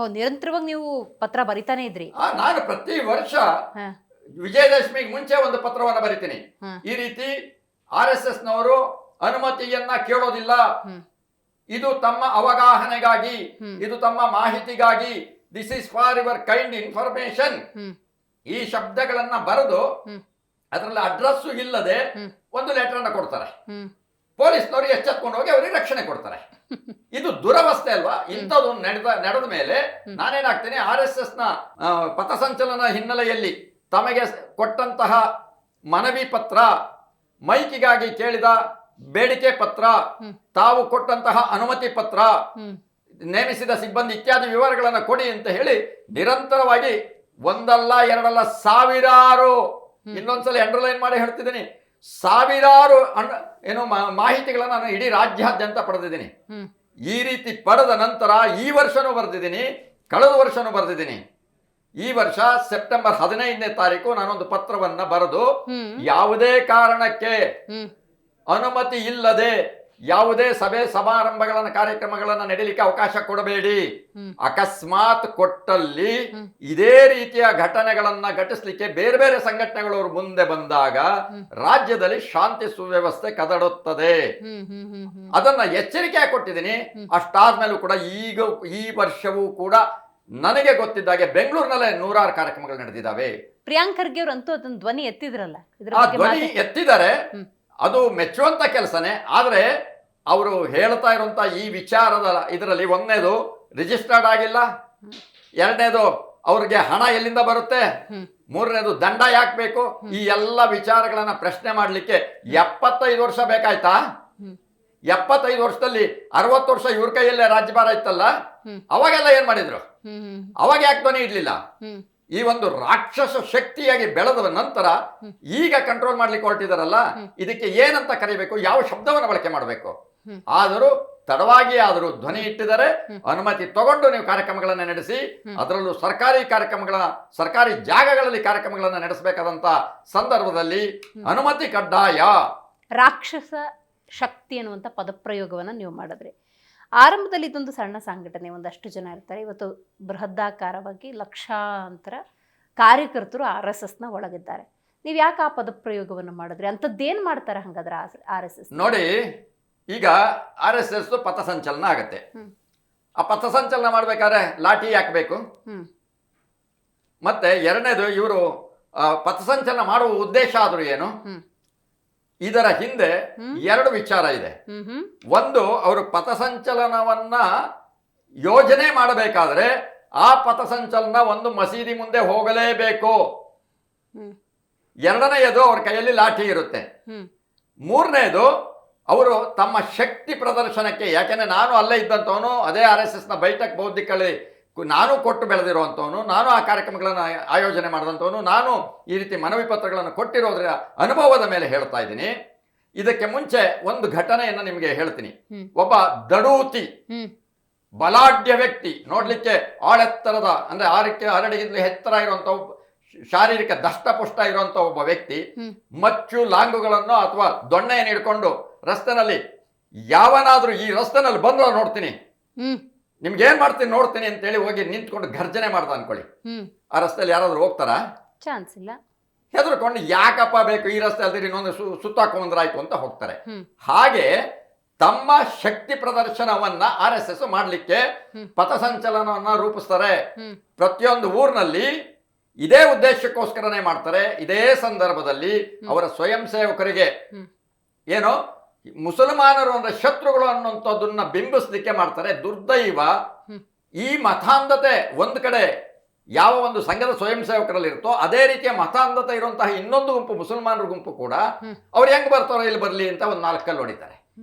ಓ ನಿರಂತರವಾಗಿ ನೀವು ಪತ್ರ ಬರಿತಾನೆ ಇದ್ರಿ ಆ, ನಾನು ಪ್ರತಿ ವರ್ಷ ಹಾ ವಿಜಯದಶಮಿಗೆ ಮುಂಚೆ ಒಂದು ಪತ್ರವನ್ನು ಬರಿತೀನಿ ಹ್ಮ್. ಈ ರೀತಿ ಆರ್ ಎಸ್ ಎಸ್ ನವರು ಅನುಮತಿಯನ್ನ ಕೇಳೋದಿಲ್ಲ ಹ್ಮ್. ಇದು ತಮ್ಮ ಅವಗಾಹನೆಗಾಗಿ ಹ್ಮ್. ಇದು ತಮ್ಮ ಮಾಹಿತಿಗಾಗಿ this is for your kind information hmm ಈ ಶಬ್ದಗಳನ್ನ ಬರೆದು ಹ್ಮ್. ಅದರಲ್ಲಿ ಅಡ್ರೆಸ್ ಇಲ್ಲದೆ ಹ್ಮ್. ಒಂದು ಲೆಟರ್ ಅನ್ನ ಕೊಡ್ತಾರೆ ಹ್ಮ್ ಪೊಲೀಸ್ನವರು ಎಚ್ಚೆತ್ಕೊಂಡು ಹೋಗಿ ಅವರಿಗೆ ರಕ್ಷಣೆ ಕೊಡ್ತಾರೆ ಇದು ದುರವಸ್ಥೆ ಅಲ್ವಾ? ಇಂಥದ್ದು ನಡೆದ ನಡೆದ ಮೇಲೆ. ನಾನೇನಾಗ್ತೇನೆ ಆರ್ ಎಸ್ ಎಸ್ನ ಪಥಸಂಚಲನ ಹಿನ್ನೆಲೆಯಲ್ಲಿ ತಮಗೆ ಕೊಟ್ಟಂತಹ ಮನವಿ ಪತ್ರ ಮೈಕಿಗಾಗಿ ಕೇಳಿದ ಬೇಡಿಕೆ ಪತ್ರ ತಾವು ಕೊಟ್ಟಂತಹ ಅನುಮತಿ ಪತ್ರ ನೇಮಿಸಿದ ಸಿಬ್ಬಂದಿ ಇತ್ಯಾದಿ ವಿವರಗಳನ್ನು ಕೊಡಿ ಅಂತ ಹೇಳಿ ನಿರಂತರವಾಗಿ ಒಂದಲ್ಲ ಎರಡಲ್ಲ ಸಾವಿರಾರು. ಇನ್ನೊಂದ್ಸಲ ಅಂಡರ್ಲೈನ್ ಮಾಡಿ ಹೇಳ್ತಿದ್ದೀನಿ. ಸಾವಿರಾರು ಏನು ಮಾಹಿತಿಗಳನ್ನು ನಾನು ಇಡೀ ರಾಜ್ಯಾದ್ಯಂತ ಪಡೆದಿದ್ದೀನಿ. ಈ ರೀತಿ ಪಡೆದ ನಂತರ ಈ ವರ್ಷನೂ ಬರೆದಿದ್ದೀನಿ ಕಳೆದ ವರ್ಷನೂ ಬರೆದಿದ್ದೀನಿ. ಈ ವರ್ಷ ಸೆಪ್ಟೆಂಬರ್ ಹದಿನೈದನೇ ತಾರೀಕು ನಾನೊಂದು ಪತ್ರವನ್ನ ಬರೆದು ಯಾವುದೇ ಕಾರಣಕ್ಕೆ ಅನುಮತಿ ಇಲ್ಲದೆ ಯಾವುದೇ ಸಭೆ ಸಮಾರಂಭಗಳನ್ನ ಕಾರ್ಯಕ್ರಮಗಳನ್ನ ನಡೀಲಿಕ್ಕೆ ಅವಕಾಶ ಕೊಡಬೇಡಿ. ಅಕಸ್ಮಾತ್ ಕೊಟ್ಟಲ್ಲಿ ಇದೇ ರೀತಿಯ ಘಟನೆಗಳನ್ನ ಘಟಿಸ್ಲಿಕ್ಕೆ ಬೇರೆ ಬೇರೆ ಸಂಘಟನೆಗಳವರು ಮುಂದೆ ಬಂದಾಗ ರಾಜ್ಯದಲ್ಲಿ ಶಾಂತಿ ಸುವ್ಯವಸ್ಥೆ ಕದಡುತ್ತದೆ. ಅದನ್ನ ಎಚ್ಚರಿಕೆ ಕೊಟ್ಟಿದ್ದೀನಿ. ಅಷ್ಟಾದ ಅಷ್ಟಾದ್ಮೇಲೂ ಕೂಡ ಈಗ ಈ ವರ್ಷವೂ ಕೂಡ ನನಗೆ ಗೊತ್ತಿದ್ದಾಗೆ ಬೆಂಗಳೂರಿನಲ್ಲೇ ನೂರಾರು ಕಾರ್ಯಕ್ರಮಗಳು ನಡೆದಿದ್ದಾವೆ. ಪ್ರಿಯಾಂಕ್ ಖರ್ಗೆ ಅವ್ರು ಅಂತೂ ಅದನ್ನ ಧ್ವನಿ ಎತ್ತಿದ್ರಲ್ಲ? ಧ್ವನಿ ಎತ್ತಿದರೆ ಎತ್ತಿದ್ದಾರೆ. ಅದು ಮೆಚ್ಚುವಂಥ ಕೆಲಸನೇ ಆದರೆ ಅವರು ಹೇಳ್ತಾ ಇರುವಂತ ಈ ವಿಚಾರದ ಇದರಲ್ಲಿ ಒಂದನೇದು ರಿಜಿಸ್ಟರ್ಡ್ ಆಗಿಲ್ಲ. ಎರಡನೇದು ಅವ್ರಿಗೆ ಹಣ ಎಲ್ಲಿಂದ ಬರುತ್ತೆ ಮೂರನೇದು ದಂಡ ಯಾಕೆ ಬೇಕು ಈ ಎಲ್ಲ ವಿಚಾರಗಳನ್ನ ಪ್ರಶ್ನೆ ಮಾಡಲಿಕ್ಕೆ ಎಪ್ಪತ್ತೈದು ವರ್ಷ ಬೇಕಾಯ್ತಾ? ಎಪ್ಪತ್ತೈದು ವರ್ಷದಲ್ಲಿ ಅರವತ್ತು ವರ್ಷ ಇವ್ರ ಕೈಯಲ್ಲೇ ರಾಜ್ಯಭಾರ ಇತ್ತಲ್ಲ ಅವಾಗೆಲ್ಲ ಏನ್ ಮಾಡಿದ್ರು? ಅವಾಗ ಯಾಕೆ ಧ್ವನಿ ಇಡ್ಲಿಲ್ಲ? ಈ ಒಂದು ರಾಕ್ಷಸ ಶಕ್ತಿಯಾಗಿ ಬೆಳೆದ ನಂತರ ಈಗ ಕಂಟ್ರೋಲ್ ಮಾಡ್ಲಿಕ್ಕೆ ಹೊರಟಿದಾರಲ್ಲ ಇದಕ್ಕೆ ಏನಂತ ಕರಿಬೇಕು? ಯಾವ ಶಬ್ದವನ್ನು ಬಳಕೆ ಮಾಡಬೇಕು? ಆದರೂ ತಡವಾಗಿ ಆದರೂ ಧ್ವನಿ ಇಟ್ಟಿದರೆ ಅನುಮತಿ ತಗೊಂಡು ನೀವು ಕಾರ್ಯಕ್ರಮಗಳನ್ನು ನಡೆಸಿ ಅದರಲ್ಲೂ ಸರ್ಕಾರಿ ಕಾರ್ಯಕ್ರಮಗಳ ಸರ್ಕಾರಿ ಜಾಗಗಳಲ್ಲಿ ಕಾರ್ಯಕ್ರಮಗಳನ್ನು ನಡೆಸಬೇಕಾದಂತ ಸಂದರ್ಭದಲ್ಲಿ. ಅನುಮತಿ ಕಡ್ಡಾಯ. ರಾಕ್ಷಸ ಶಕ್ತಿ ಅನ್ನುವಂಥ ಪದಪ್ರಯೋಗವನ್ನು ನೀವು ಮಾಡಿದ್ರಿ. ಆರಂಭದಲ್ಲಿ ಇದೊಂದು ಸಣ್ಣ ಸಂಘಟನೆ ಒಂದಷ್ಟು ಜನ ಇರ್ತಾರೆ. ಇವತ್ತು ಬೃಹದಾಕಾರವಾಗಿ ಲಕ್ಷಾಂತರ ಕಾರ್ಯಕರ್ತರು ಆರ್ ಎಸ್ ಎಸ್ನ ಒಳಗಿದ್ದಾರೆ. ನೀವು ಯಾಕೆ ಆ ಪದಪ್ರಯೋಗವನ್ನು ಮಾಡಿದ್ರೆ? ಅಂಥದ್ದೇನು ಮಾಡ್ತಾರೆ ಹಂಗಾದ್ರೆ ಆರ್ ಎಸ್ ಎಸ್ ನೋಡಿ ಈಗ ಆರ್ ಎಸ್ ಎಸ್ ಪಥಸಂಚಲನ ಆಗತ್ತೆ. ಆ ಪಥಸಂಚಲನ ಮಾಡ್ಬೇಕಾದ್ರೆ ಲಾಠಿ ಹಾಕಬೇಕು. ಮತ್ತೆ ಎರಡನೇದು ಇವರು ಪಥಸಂಚಲನ ಮಾಡುವ ಉದ್ದೇಶ ಆದರೂ ಏನು. ಇದರ ಹಿಂದೆ ಎರಡು ವಿಚಾರ ಇದೆ. ಒಂದು ಅವರು ಪಥಸಂಚಲನವನ್ನ ಯೋಜನೆ ಮಾಡಬೇಕಾದ್ರೆ ಆ ಪಥಸಂಚಲನ ಒಂದು ಮಸೀದಿ ಮುಂದೆ ಹೋಗಲೇಬೇಕು. ಎರಡನೆಯದು ಅವ್ರ ಕೈಯಲ್ಲಿ ಲಾಠಿ ಇರುತ್ತೆ. ಮೂರನೆಯದು ಮೂರನೇದು ಅವರು ತಮ್ಮ ಶಕ್ತಿ ಪ್ರದರ್ಶನಕ್ಕೆ ಯಾಕೆಂದ್ರೆ ನಾನು ಅಲ್ಲೇ ಇದ್ದಂಥವನು ಅದೇ ಆರ್ ಎಸ್ ಎಸ್ನ ಬೈಠಕ್ ಬೌದ್ಧಿಕಳಿ ನಾನು ಕೊಟ್ಟು ಬೆಳೆದಿರುವಂಥವನು ನಾನು ಆ ಕಾರ್ಯಕ್ರಮಗಳನ್ನು ಆಯೋಜನೆ ಮಾಡಿದಂಥವನು ನಾನು ಈ ರೀತಿ ಮನವಿ ಪತ್ರಗಳನ್ನು ಕೊಟ್ಟಿರೋದ್ರ ಅನುಭವದ ಮೇಲೆ ಹೇಳ್ತಾ ಇದ್ದೀನಿ. ಇದಕ್ಕೆ ಮುಂಚೆ ಒಂದು ಘಟನೆಯನ್ನು ನಿಮಗೆ ಹೇಳ್ತೀನಿ. ಒಬ್ಬ ದಡೂತಿ ಬಲಾಢ್ಯ ವ್ಯಕ್ತಿ ನೋಡ್ಲಿಕ್ಕೆ ಆಳೆತ್ತರದ ಅಂದ್ರೆ ಆರಕ್ಕೆ ಹರಡಿಗಿಂತಲೂ ಎತ್ತರ ಇರುವಂತ ಶಾರೀರಿಕ ದಷ್ಟಪುಷ್ಟ ಇರುವಂತ ಒಬ್ಬ ವ್ಯಕ್ತಿ. ಮಚ್ಚು ಲಾಂಗುಗಳನ್ನು ಅಥವಾ ದೊಣ್ಣೆಯನ್ನು ಹಿಡ್ಕೊಂಡು ರಸ್ತೆನಲ್ಲಿ ಯಾವನಾದ್ರೂ ಈ ರಸ್ತೆನಲ್ಲಿ ಬಂದು ನೋಡ್ತೀನಿ. ನಿಮ್ಗೆ ಏನ್ ಮಾಡ್ತೀನಿ ನೋಡ್ತೀನಿ ಅಂತೇಳಿ ಹೋಗಿ ನಿಂತ್ಕೊಂಡು ಗರ್ಜನೆ ಮಾಡ್ದ ಅನ್ಕೊಳ್ಳಿ. ಆ ರಸ್ತೆಯಲ್ಲಿ ಯಾರಾದ್ರೂ ಹೋಗ್ತಾರಾ? ಚಾನ್ಸ್ ಇಲ್ಲ. ಹೆದರ್ಕೊಂಡು ಯಾಕಪ್ಪ ಬೇಕು ಈ ರಸ್ತೆ ಅಲ್ದಿರಿ ಇನ್ನೊಂದು ಸು ಸುತ್ತಾಕೊಂಡ್ರಾಯ್ತು ಅಂತ ಹೋಗ್ತಾರೆ. ಹಾಗೆ ತಮ್ಮ ಶಕ್ತಿ ಪ್ರದರ್ಶನವನ್ನ ಆರ್ ಎಸ್ ಎಸ್ ಮಾಡಲಿಕ್ಕೆ. ಪಥಸಂಚಲನವನ್ನ ರೂಪಿಸ್ತಾರೆ. ಪ್ರತಿಯೊಂದು ಊರಿನಲ್ಲಿ ಇದೇ ಉದ್ದೇಶಕ್ಕೋಸ್ಕರನೇ ಮಾಡ್ತಾರೆ. ಇದೇ ಸಂದರ್ಭದಲ್ಲಿ ಅವರ ಸ್ವಯಂ ಸೇವಕರಿಗೆ. ಏನು? ಮುಸಲ್ಮಾನರು ಅಂದ್ರೆ ಶತ್ರುಗಳು ಅನ್ನುವಂಥದ್ದನ್ನ ಬಿಂಬಿಸಲಿಕ್ಕೆ ಮಾಡ್ತಾರೆ. ದುರ್ದೈವ ಈ ಮತಾಂಧತೆ ಒಂದು ಕಡೆ ಯಾವ ಒಂದು ಸಂಘದ ಸ್ವಯಂ ಸೇವಕರಲ್ಲಿ ಇರುತ್ತೋ ಅದೇ ರೀತಿಯ ಮತಾಂಧತೆ ಇರುವಂತಹ ಇನ್ನೊಂದು ಗುಂಪು ಮುಸಲ್ಮಾನರ ಗುಂಪು ಕೂಡ. ಅವ್ರು ಹೆಂಗ್ ಬರ್ತಾರೋ ಇಲ್ಲಿ ಬರ್ಲಿ ಅಂತ ಒಂದು ನಾಲ್ಕಲ್ಲಿ ಕಲ್ಲು ಹೊಡಿತಾರೆ.